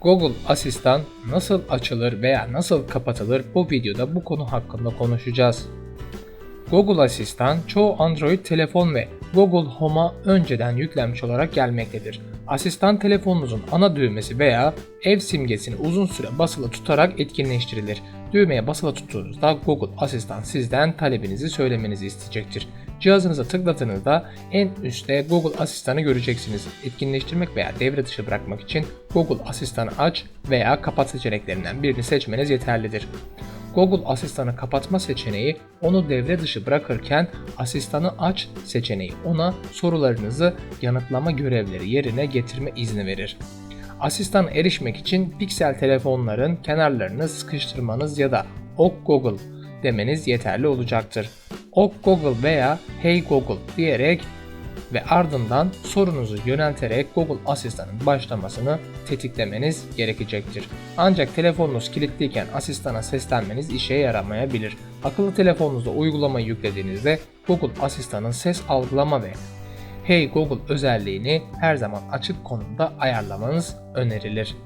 Google Asistan nasıl açılır veya nasıl kapatılır bu videoda bu konu hakkında konuşacağız. Google Asistan çoğu Android telefon ve Google Home'a önceden yüklenmiş olarak gelmektedir. Asistan telefonunuzun ana düğmesi veya ev simgesini uzun süre basılı tutarak etkinleştirilir. Düğmeye basılı tuttuğunuzda Google Asistan sizden talebinizi söylemenizi isteyecektir. Cihazınıza tıkladığınızda en üstte Google Asistan'ı göreceksiniz. Etkinleştirmek veya devre dışı bırakmak için Google Asistan'ı aç veya kapat seçeneklerinden birini seçmeniz yeterlidir. Google Asistan'ı kapatma seçeneği onu devre dışı bırakırken asistanı aç seçeneği ona sorularınızı yanıtlama görevleri yerine getirme izni verir. Asistana erişmek için piksel telefonların kenarlarını sıkıştırmanız ya da OK Google demeniz yeterli olacaktır. OK Google veya Hey Google diyerek ve ardından sorunuzu yönelterek Google Asistan'ın başlamasını tetiklemeniz gerekecektir. Ancak telefonunuz kilitliyken asistana seslenmeniz işe yaramayabilir. Akıllı telefonunuza uygulamayı yüklediğinizde Google Asistan'ın ses algılama ve Hey Google özelliğini her zaman açık konumda ayarlamanız önerilir.